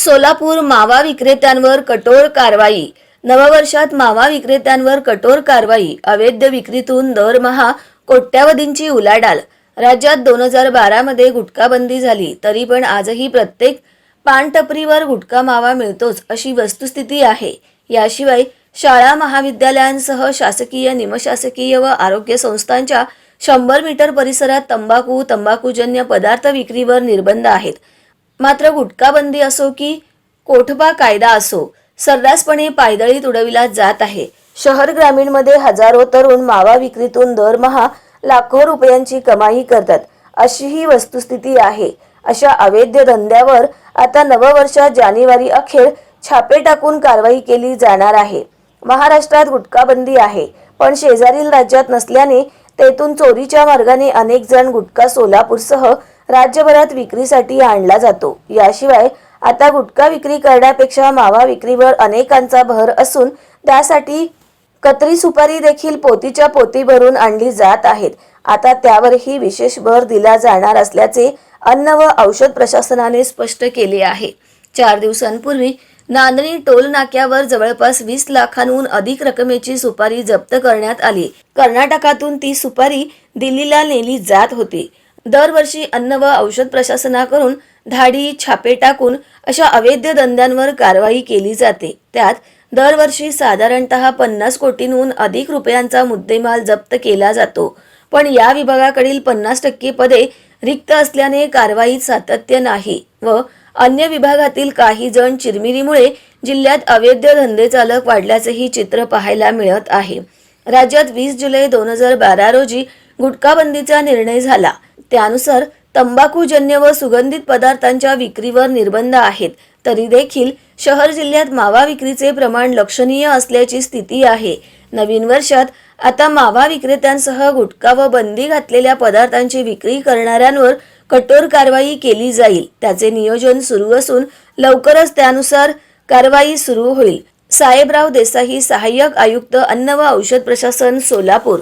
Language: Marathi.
सोलापूर मावा विक्रेत्यांवर कठोर कारवाई. नववर्षात मावा विक्रेत्यांवर कठोर कारवाई. अवैध विक्रीतून दरमहा कोट्यावधींची उलाढाल. राज्यात दोन हजार बारामध्ये गुटखाबंदी झाली तरी पण आजही प्रत्येक पानटपरीवर गुटखा मावा मिळतोच अशी वस्तुस्थिती आहे. याशिवाय शाळा महाविद्यालयांसह शासकीय निमशासकीय व आरोग्य संस्थांच्या शंभर मीटर परिसरात तंबाखू तंबाखूजन्य पदार्थ विक्रीवर निर्बंध आहेत. मात्र गुटखाबंदी असो की कोठबा कायदा असो सर्रासपणे पायदळी तुडविला जात आहे. शहर ग्रामीणमध्ये हजारो तरुण मावा विक्रीतून दरमहा लाखो रुपयांची कमाई करतात. अशी ही वस्तुस्थिती आहे. अशा अवैध धंद्यावर आता नववर्षात जानेवारी अखेर छापे टाकून कारवाई केली जाणार आहे. महाराष्ट्रात गुटखाबंदी आहे पण शेजारील राज्यात नसल्याने तेथून चोरीच्या मार्गाने अनेक जण गुटखा सोलापूरसह राज्यभरात विक्रीसाठी आणला जातो. याशिवाय आता गुटखा विक्री करण्यापेक्षा मावा विक्रीवर अनेकांचा भर असून त्यासाठी कत्री सुपारी देखील पोतीच्या पोती भरून आणली जात आहेत. आता त्यावरही विशेष भर दिला जाणार असल्याचे अन्न व औषध प्रशासनाने स्पष्ट केले आहे. चार दिवसांपूर्वी नांदणी टोल नाक्यावर जवळपास वीस लाखांहून अधिक रकमेची सुपारी जप्त करण्यात आली. कर्नाटकातून ती सुपारी दिल्लीला नेली जात होती. दरवर्षी अन्न व औषध प्रशासनाकडून धाडी छापे टाकून अशा अवैध धंद्यांवर कारवाई केली जाते. त्यात दरवर्षी साधारणतः पन्नास कोटींहून अधिक रुपयांचा मुद्देमाल जप्त केला जातो. पण या विभागाकडील पन्नास टक्के पदे रिक्त असल्याने कारवाईत सातत्य नाही व अन्य विभागातील काही जण चिरमिरीमुळे जिल्ह्यात अवैध धंदे चालक वाढल्याचेही चित्र पाहायला मिळत आहे. राज्यात वीस जुलै दोन हजार बारा रोजी गुटखाबंदीचा निर्णय झाला. त्यानुसार तंबाखूजन्य व सुगंधित पदार्थांच्या विक्रीवर निर्बंध आहेत. तरी देखील शहर जिल्ह्यात मावा विक्रीचे प्रमाण लक्षणीय असल्याची स्थिती आहे. नवीन वर्षात आता मावा विक्रेत्यांसह गुटखा व बंदी घातलेल्या पदार्थांची विक्री करणाऱ्यांवर कठोर कारवाई केली जाईल. त्याचे नियोजन सुरू असून लवकरच त्यानुसार कारवाई सुरू होईल. साहेबराव देसाई सहाय्यक आयुक्त अन्न व औषध प्रशासन सोलापूर